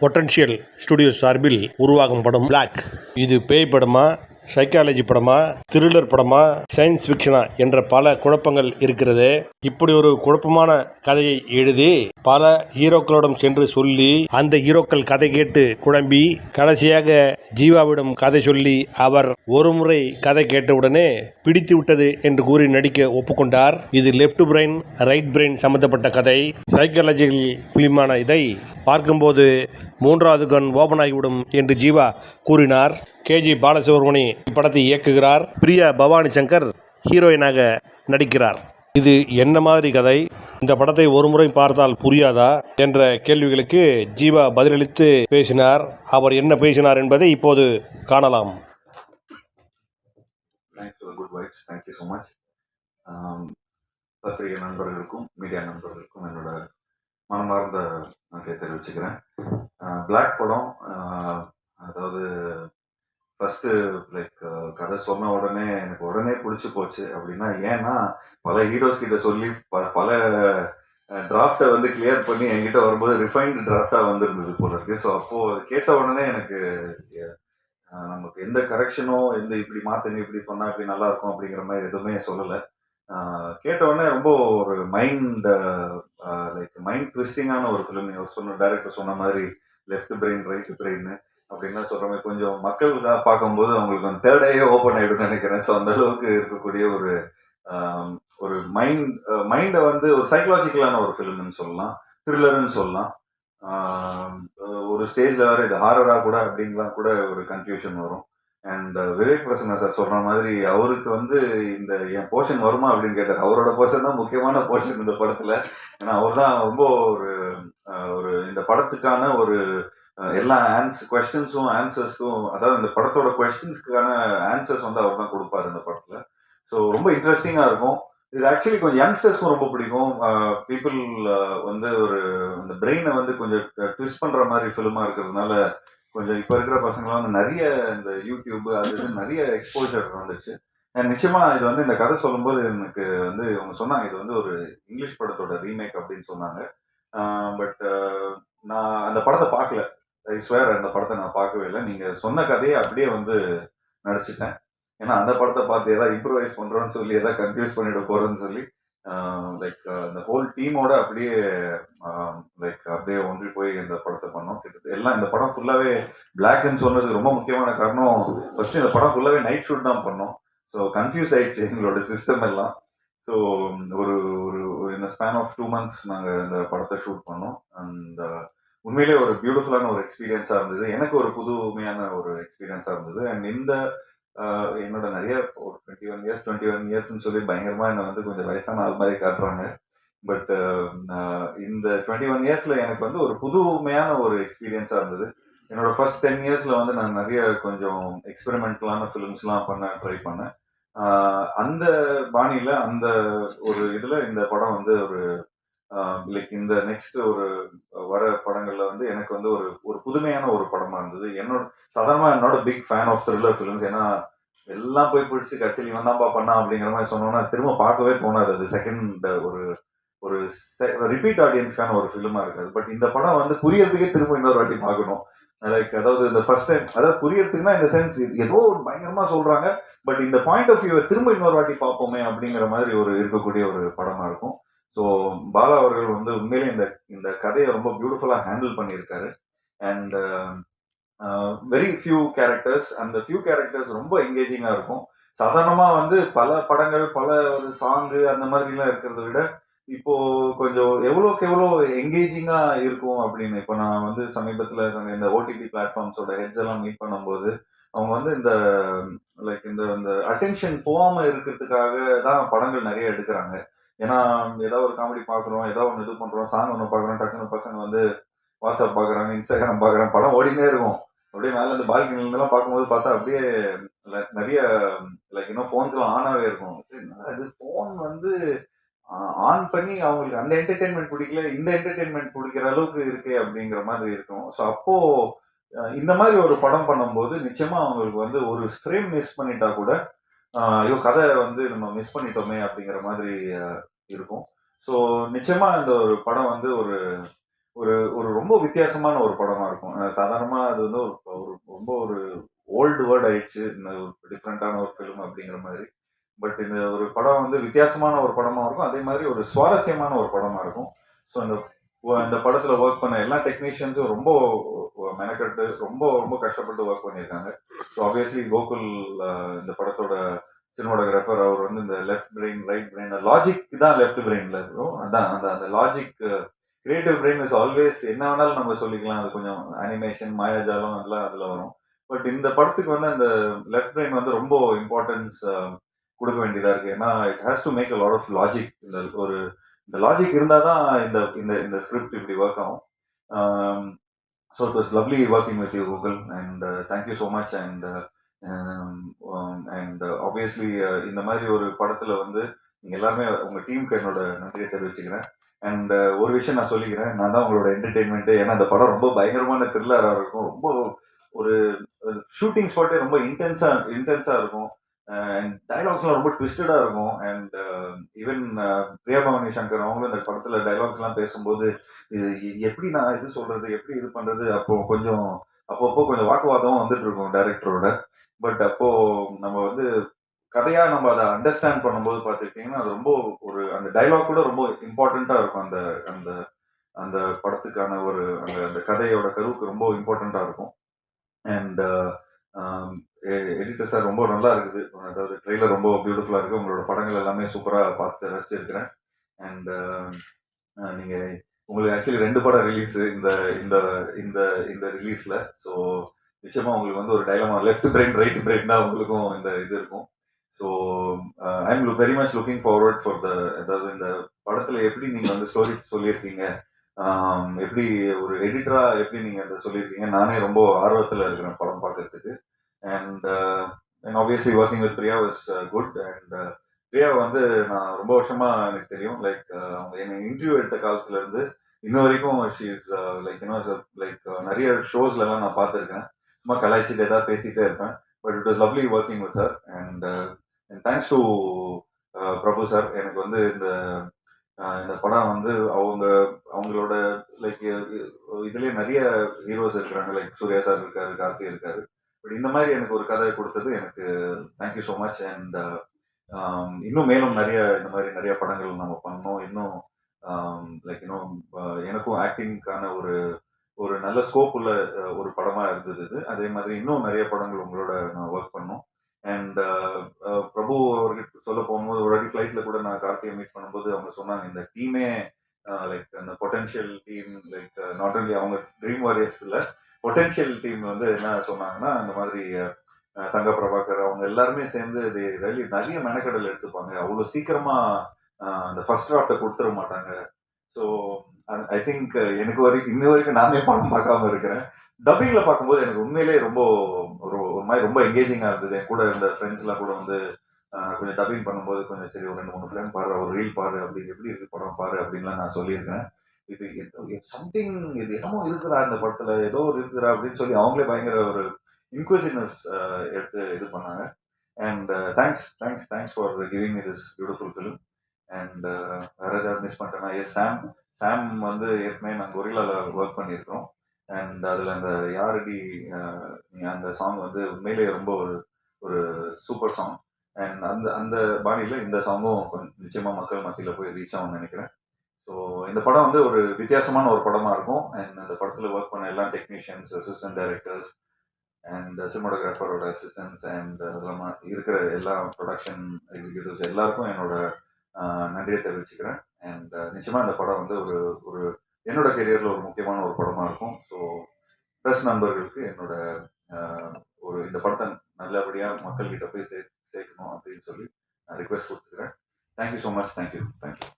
Potential studio சார்பில் உருவாகும் படம் பிளாக் இது பேய் படமா சைக்காலஜி படமா த்ரில்லர் படமா சயின்ஸ் ஃபிக்ஷனா என்ற பல குழப்பங்கள் இருக்கிறது. இப்படி ஒரு குழப்பமான கதையை எழுதி பல ஹீரோக்களிடம் சென்று சொல்லி அந்த ஹீரோக்கள் கதை கேட்டு குழம்பி கடைசியாக ஜீவாவிடம் கதை சொல்லி அவர் ஒரு முறை கதை கேட்டவுடனே பிடித்து விட்டது என்று கூறி நடிக்க ஒப்புக்கொண்டார். இது லெஃப்ட் பிரெயின் ரைட் பிரெயின் சம்பந்தப்பட்ட கதை. சைக்காலஜிக்கல் பிலிமான இதை பார்க்கும்போது மூன்றாவது கண் ஓபன் ஆகிவிடும் என்று ஜீவா கூறினார். கேஜி பாலசுப்ரமணி இப்படத்தை இயக்குகிறார். பிரியா பவானி சங்கர் ஹீரோயினாக நடிக்கிறார். இது என்ன மாதிரி கதை? இந்த படத்தை ஒரு முறை பார்த்தால் புரியாதா? என்ற கேள்விகளுக்கு ஜீவா பதிலளித்து பேசினார். அவர் என்ன பேசினார் என்பதை இப்போது காணலாம். ஸோ um, பத்திரிகை நண்பர்களுக்கும் மீடியா நண்பர்களுக்கும் என்னோட மனமார்ந்த நன்றியை தெரிவிச்சுக்கிறேன். Uh, பிளாக் படம் uh, அதாவது ஃபர்ஸ்ட் லைக் uh, கதை சொன்ன உடனே எனக்கு உடனே பிடிச்சி போச்சு. அப்படின்னா ஏன்னா பல ஹீரோஸ் கிட்ட சொல்லி பல பல டிராஃப்டை வந்து கிளியர் பண்ணி என்கிட்ட வரும்போது ரிஃபைன்டு டிராஃப்டா வந்திருந்தது போல இருக்கு. ஸோ அப்போது கேட்ட உடனே எனக்கு நமக்கு எந்த கரெக்ஷனோ எந்த இப்படி மாத்துங்க இப்படி பண்ணா இப்படி நல்லா இருக்கும் அப்படிங்கிற மாதிரி எதுவுமே சொல்லலை. கேட்ட உடனே ரொம்ப ஒரு மைண்ட் லைக் மைண்ட் ட்விஸ்டிங்கான ஒரு ஃபிலிம் சொன்ன டேரக்டர் சொன்ன மாதிரி லெஃப்ட் பிரெயின் ரைட் பிரெயின் அப்படின்னா சொல்ற மாதிரி கொஞ்சம் மக்கள் பார்க்கும்போது அவங்களுக்கு அந்த தேர்டையே ஓப்பன் ஆயிடும் நினைக்கிறேன். ஸோ அந்த அளவுக்கு இருக்கக்கூடிய ஒரு ஒரு மைண்ட் மைண்டை வந்து ஒரு சைக்கலாஜிக்கலான ஒரு ஃபிலிம்னு சொல்லலாம் த்ரில்லர்னு சொல்லலாம். ஒரு ஸ்டேஜில் வேறு இது ஹாரராக கூட அப்படின்லாம் கூட ஒரு கன்ஃபியூஷன் வரும். அண்ட் விவேக் பிரசன்னா சார் சொல்ற மாதிரி அவருக்கு வந்து இந்த என் போர்ஷன் வருமா? அப்படின்னு கேட்டார். அவரோட போர்ஷன் தான் முக்கியமான போர்ஷன் இந்த படத்துல. ஏன்னா அவர் தான் ரொம்ப ஒரு ஒரு இந்த படத்துக்கான ஒரு எல்லா ஆன்ஸ் கொஸ்டின்ஸும் ஆன்சர்ஸ்க்கும் அதாவது இந்த படத்தோட கொஸ்டின்ஸ்க்கான ஆன்சர்ஸ் வந்து அவர் தான் கொடுப்பாரு இந்த படத்துல. ஸோ ரொம்ப இன்ட்ரெஸ்டிங்காக இருக்கும். இது ஆக்சுவலி கொஞ்சம் யங்ஸ்டர்ஸ்க்கும் ரொம்ப பிடிக்கும். பீப்புள் வந்து ஒரு இந்த பிரெயினை வந்து கொஞ்சம் ட்விஸ்ட் பண்ற மாதிரி ஃபிலிமா இருக்கிறதுனால கொஞ்சம் இப்போ இருக்கிற பசங்களாம் வந்து நிறைய இந்த யூடியூப் அது இது நிறைய எக்ஸ்போஜர் வந்துச்சு. நிச்சயமா இது வந்து இந்த கதை சொல்லும்போது எனக்கு வந்து அவங்க சொன்னாங்க இது வந்து ஒரு இங்கிலீஷ் படத்தோட ரீமேக் அப்படின்னு சொன்னாங்க. பட் நான் அந்த படத்தை பார்க்கல. ஐ ஸ்வேர் அந்த படத்தை நான் பார்க்கவே இல்லை. நீங்கள் சொன்ன கதையை அப்படியே வந்து நடிச்சிட்டேன். ஏன்னா அந்த படத்தை பார்த்து ஏதாவது இம்ப்ரூவைஸ் பண்ணுறோன்னு சொல்லி ஏதாவது கன்ஃபியூஸ் பண்ணிட போகிறோன்னு சொல்லி லைக் அந்த ஹோல் டீமோட அப்படியே லைக் அப்படியே ஒன்றி போய் இந்த படத்தை பண்ணோம். கிட்டத்தட்ட எல்லாம் இந்த படம் ஃபுல்லாகவே பிளாக்னு சொன்னது ரொம்ப முக்கியமான காரணம் ஃபர்ஸ்ட் இந்த படம் ஃபுல்லாகவே நைட் ஷூட் தான் பண்ணோம். ஸோ கன்ஃபியூஸ் ஆயிடுச்சு எங்களோட சிஸ்டம் எல்லாம். ஸோ ஒரு ஒரு இந்த ஸ்பேன் ஆஃப் டூ மந்த்ஸ் நாங்கள் இந்த படத்தை ஷூட் பண்ணோம். அந்த உண்மையிலே ஒரு பியூட்டிஃபுல்லான ஒரு எக்ஸ்பீரியன்ஸாக இருந்தது. எனக்கு ஒரு புதுமையான ஒரு எக்ஸ்பீரியன்ஸாக இருந்தது. அண்ட் இந்த என்னோட நிறைய ஒரு twenty one years twenty one இயர்ஸ்னு சொல்லி பயங்கரமாக என்னை வந்து கொஞ்சம் வயசான ஆள் மாதிரி காட்டுறாங்க. பட் இந்த டுவெண்ட்டி ஒன் இயர்ஸில் எனக்கு வந்து ஒரு புதுமையான ஒரு எக்ஸ்பீரியன்ஸாக இருந்தது. என்னோட ஃபர்ஸ்ட் டென் இயர்ஸ்ல வந்து நான் நிறைய கொஞ்சம் எக்ஸ்பெரிமெண்டலான ஃபிலிம்ஸ்லாம் பண்ண ட்ரை பண்ணேன். அந்த பாணியில அந்த ஒரு இதுல இந்த படம் வந்து ஒரு லைக் இந்த நெக்ஸ்ட் ஒரு வர படங்கள்ல வந்து எனக்கு வந்து ஒரு ஒரு புதுமையான ஒரு படமா இருந்தது. என்னோட சாதாரணமா என்னோட big fan of thriller films ஏன்னா எல்லாம் போய் பிடிச்சி கடைசியில் இவன் தான்ப்பா பண்ணா அப்படிங்கிற மாதிரி சொன்னோம்னா திரும்ப பார்க்கவே தோணாது. அது செகண்ட் ஒரு ஒரு ரிப்பீட் ஆடியன்ஸ்க்கான ஒரு ஃபிலிமா இருக்காது. பட் இந்த படம் வந்து புரியறதுக்கே திரும்ப இன்னொரு வாட்டி பார்க்கணும். லைக் அதாவது இந்த ஃபர்ஸ்ட் டைம் அதாவது புரியறதுக்குன்னா இந்த சென்ஸ் ஏதோ ஒரு பயங்கரமா சொல்றாங்க பட் இந்த பாயிண்ட் ஆஃப் வியூவை திரும்ப இன்னொரு வாட்டி பார்ப்போமே அப்படிங்கிற மாதிரி ஒரு இருக்கக்கூடிய ஒரு படமா இருக்கும். ஸோ பாலா அவர்கள் வந்து உண்மையிலே இந்த இந்த கதையை ரொம்ப பியூட்டிஃபுல்லாக ஹேண்டில் பண்ணியிருக்காரு. அண்ட் வெரி ஃபியூ கேரக்டர்ஸ் அந்த ஃபியூ கேரக்டர்ஸ் ரொம்ப என்கேஜிங்காக இருக்கும். சாதாரணமாக வந்து பல படங்கள் பல ஒரு சாங்கு அந்த மாதிரிலாம் இருக்கிறத விட இப்போ கொஞ்சம் எவ்வளோக்கு எவ்வளோ என்கேஜிங்காக இருக்கும் அப்படின்னு இப்போ நான் வந்து சமீபத்தில் இந்த ஓடிடி பிளாட்ஃபார்ம்ஸோட ஹெட்ஸ் எல்லாம் மீட் பண்ணும்போது அவங்க வந்து இந்த லைக் இந்த இந்த அட்டென்ஷன் போகாமல் இருக்கிறதுக்காக தான் படங்கள் நிறைய எடுக்கிறாங்க. ஏன்னா ஏதாவது ஒரு காமெடி பார்க்குறோம் ஏதாவது ஒன்று இது பண்றோம் சாங் ஒன்று பார்க்குறோம் டக்குன்னு பசங்க வந்து வாட்ஸ்அப் பார்க்குறாங்க இன்ஸ்டாகிராம் பார்க்குறாங்க படம் ஓடினே இருக்கும். அப்படியே மேலே இந்த பால்கனிலாம் பார்க்கும்போது பார்த்தா அப்படியே நிறைய லைக் இன்னும் ஃபோன்ஸ்லாம் ஆனாவே இருக்கும். சரி, என்னடா இது ஃபோன் வந்து ஆன் பண்ணி அவங்களுக்கு அந்த என்டர்டெயின்மெண்ட் பிடிக்கல இந்த என்டர்டெயின்மெண்ட் பிடிக்கிற அளவுக்கு இருக்கு அப்படிங்கிற மாதிரி இருக்கும். ஸோ அப்போ இந்த மாதிரி ஒரு படம் பண்ணும்போது நிச்சயமா அவங்களுக்கு வந்து ஒரு ஃப்ரேம் மிஸ் பண்ணிட்டா கூட ஐயோ கதை வந்து நம்ம மிஸ் பண்ணிட்டோமே அப்படிங்கிற மாதிரி இருக்கும். ஸோ நிச்சயமா இந்த ஒரு படம் வந்து ஒரு ஒரு ஒரு ரொம்ப வித்தியாசமான ஒரு படமா இருக்கும். சாதாரணமாக சாதாரணமா அது வந்து ஒரு ஒரு ரொம்ப ஒரு ஓல்டு வேர்ட் ஆயிடுச்சு. இந்த டிஃப்ரெண்டான ஒரு ஃபிலிம் அப்படிங்கிற மாதிரி. பட் இந்த ஒரு படம் வந்து வித்தியாசமான ஒரு படமா இருக்கும். அதே மாதிரி ஒரு சுவாரஸ்யமான ஒரு படமா இருக்கும். ஸோ அந்த இந்த படத்துல ஒர்க் பண்ண எல்லா டெக்னீஷியன்ஸும் ரொம்ப மெனக்கட்டு ரொம்ப ரொம்ப கஷ்டப்பட்டு ஒர்க் பண்ணியிருக்காங்க. ஸோ ஆப்வியஸ்லி கோகுல் இந்த படத்தோட சினிமாடோகிராஃபர் அவர் வந்து இந்த left brain right brain logic தான் லெஃப்ட் பிரெயின்ல இருக்கும். அதான் அந்த அந்த logic creative brain is always என்ன வேணாலும் நம்ம சொல்லிக்கலாம். அது கொஞ்சம் அனிமேஷன் மாயாஜாலம் அதெல்லாம் அதுல வரும். பட் இந்த படத்துக்கு வந்து அந்த லெஃப்ட் பிரெயின் வந்து ரொம்ப இம்பார்ட்டன்ஸ் கொடுக்க வேண்டியதா இருக்கு. ஏன்னா it has to make a lot of logic இந்த ஒரு இந்த லாஜிக் இருந்தால் தான் இந்த இந்த இந்த ஸ்கிரிப்ட் இப்படி ஒர்க் ஆகும். So it was lovely working with you Google and thank you so much and and obviously இந்த மாதிரி ஒரு படத்தில் வந்து நீங்கள் எல்லாருமே உங்கள் டீமுக்கு என்னோட நன்றியை தெரிவிச்சுக்கிறேன். அண்ட் uh, ஒரு விஷயம் நான் சொல்லிக்கிறேன். நான் தான் உங்களோட என்டர்டெயின்மெண்ட்டு ஏன்னா அந்த படம் ரொம்ப பயங்கரமான த்ரில்லராக இருக்கும். ரொம்ப ஒரு ஷூட்டிங் ஸ்பாட்டே ரொம்ப இன்டென்ஸாக இன்டென்ஸாக இருக்கும். அண்ட் டைலாக்ஸ்லாம் ரொம்ப ட்விஸ்டடா இருக்கும். அண்ட் ஈவன் பிரியாபவானி சங்கர் அவங்களும் இந்த படத்துல டைலாக்ஸ் எல்லாம் பேசும்போது இது எப்படி நான் இது சொல்றது எப்படி இது பண்றது அப்போ கொஞ்சம் அப்பப்போ கொஞ்சம் வாக்குவாதம் வந்துட்டு இருக்கும் டைரக்டரோட பட் அப்போ நம்ம வந்து கதையா நம்ம அதை அண்டர்ஸ்டாண்ட் பண்ணும்போது பார்த்துக்கிட்டிங்கன்னா அது ரொம்ப ஒரு அந்த டைலாக் கூட ரொம்ப இம்பார்ட்டண்ட்டாக இருக்கும். அந்த அந்த அந்த படத்துக்கான ஒரு அந்த அந்த கதையோட கருவுக்கு ரொம்ப இம்பார்ட்டண்ட்டாக இருக்கும். அண்ட் எடிட்டர் சார் ரொம்ப நல்லா இருக்குது. அதாவது ட்ரெய்லர் ரொம்ப பியூட்டிஃபுல்லாக இருக்குது உங்களோட படங்கள் எல்லாமே சூப்பராக பார்த்து ரசிச்சிருக்கிறேன். அண்ட் நீங்கள் உங்களுக்கு ஆக்சுவலி ரெண்டு படம் ரிலீஸ் இந்த இந்த இந்த இந்த ரிலீஸில் ஸோ நிச்சயமாக உங்களுக்கு வந்து ஒரு dilemma left brain right brain தான் உங்களுக்கும் இந்த இது இருக்கும். So I am very much looking forward for the அதாவது இந்த படத்தில் எப்படி நீங்கள் வந்து ஸ்டோரி சொல்லியிருக்கீங்க எப்படி ஒரு எடிட்டரா எப்படி நீங்க அதை சொல்லியிருக்கீங்க? நானே ரொம்ப ஆர்வத்தில் இருக்கிறேன் படம் பார்க்கறதுக்கு. And and obviously working with Priya was good and Priya வந்து நான் ரொம்ப வருஷமா எனக்கு தெரியும். லைக் uh, அவங்க என்ன இன்டர்வியூ எடுத்த காலத்துல இருந்து இன்ன வரைக்கும் ஷீஸ் லைக் இன்னும் லைக் நிறைய ஷோஸ்ல எல்லாம் நான் பார்த்துருக்கேன். சும்மா கலாய்ச்சிட்டு ஏதாவது பேசிட்டே இருப்பேன். But it was lovely working with her and and thanks to Prabhu sir எனக்கு வந்து இந்த இந்த படம் வந்து அவங்க அவங்களோட லைக் இதுலயே நிறைய ஹீரோஸ் இருக்கிறாங்க. லைக் சூர்யா சார் இருக்காரு கார்த்தி இருக்காரு. பட் இந்த மாதிரி எனக்கு ஒரு கதை கொடுத்தது எனக்கு தேங்க்யூ ஸோ மச் அண்ட் இன்னும் மேலும் நிறைய இந்த மாதிரி நிறைய படங்கள் நம்ம பண்ணோம். இன்னும் um, லைக் இன்னும் uh, எனக்கும் ஆக்டிங்க்கான ஒரு ஒரு நல்ல ஸ்கோப் உள்ள uh, ஒரு படமா இருந்தது இது. அதே மாதிரி இன்னும் நிறைய படங்கள் உங்களோட நான் ஒர்க் பண்ணோம். அண்ட் uh, uh, பிரபு அவர்கிட்ட சொல்ல போகும்போது ஒரு வாட்டி ஃப்ளைட்ல கூட நான் கார்த்தியை மீட் பண்ணும்போது அவங்க சொன்னாங்க இந்த டீமே லைக் uh, அந்த potential team like not only அவங்க ட்ரீம் வாரியர்ஸ்ல பொட்டன்ஷியல் டீம் வந்து என்ன சொன்னாங்கன்னா இந்த மாதிரி தங்க பிரபாகர் அவங்க எல்லாருமே சேர்ந்து இது நிறைய மெனக்கடல் எடுத்துப்பாங்க. அவ்வளோ சீக்கிரமா அந்த ஃபர்ஸ்ட் டிராஃப்டை கொடுத்துட மாட்டாங்க. ஸோ ஐ திங்க் uh, எனக்கு வரைக்கும் இன்ன வரைக்கும் நானே படம் பார்க்காம இருக்கிறேன். டப்பிங்ல பார்க்கும்போது எனக்கு உண்மையிலேயே ரொம்ப ஒரு மாதிரி ரொம்ப என்கேஜிங்கா இருந்தது. என் கூட இருந்த ஃப்ரெண்ட்ஸ்லாம் கூட வந்து கொஞ்சம் டப்பிங் பண்ணும்போது கொஞ்சம் சரி ஒரு ரெண்டு மூணு ஃப்ரெண்ட் பாரு ஒரு ரீல் பாரு அப்படி எப்படி இருக்கு படம் பாரு அப்படின்லாம் நான் சொல்லியிருக்கேன் இது சம்திங் இது என்னமோ இருக்குதா இந்த படத்துல ஏதோ ஒரு இருக்குதா அப்படின்னு சொல்லி அவங்களே பயங்கர ஒரு இன்க்வசிவ்னஸ் எடுத்து இது பண்ணாங்க. And thanks thanks thanks for giving me this beautiful film and வேற ஏதாவது மிஸ் பண்ணிட்டேன்னா எஸ் சாம் சாம் வந்து ஏற்கனவே நாங்கள் கொரிலால ஒர்க் பண்ணியிருக்கோம் அண்ட் அதில் அந்த யாரடி அந்த சாங் வந்து உண்மையிலேயே ரொம்ப ஒரு ஒரு சூப்பர் சாங் அண்ட் அந்த அந்த பாணியில் இந்த சாங்கும் நிச்சயமாக மக்கள் மத்தியில் போய் ரீச் ஆகும்னு நினைக்கிறேன். ஸோ இந்த படம் வந்து ஒரு வித்தியாசமான ஒரு படமா இருக்கும். அண்ட் அந்த படத்தில் ஒர்க் பண்ண எல்லா டெக்னீஷியன்ஸ் அசிஸ்டன்ட் டைரக்டர்ஸ் அண்ட் சினிமாட்டோகிராஃபரோட அசிஸ்டன்ஸ் அண்ட் அதெல்லாம் இருக்கிற எல்லா ப்ரொடக்ஷன் எக்ஸிக்யூட்டிவ்ஸ் எல்லாருக்கும் என்னோட நன்றியை தெரிவிச்சுக்கிறேன். அண்ட் uh, நிச்சயமா இந்த படம் வந்து ஒரு ஒரு என்னோட கெரியர்ல ஒரு முக்கியமான ஒரு படமா இருக்கும். ஸோ ப்ரெஸ் நண்பர்களுக்கு என்னோட ஒரு இந்த படத்தை நல்லபடியா மக்கள்கிட்ட போய் சே சேர்க்கணும் அப்படின்னு சொல்லி நான் ரிக்வெஸ்ட் கொடுத்துக்கிறேன். Thank you so much thank you thank you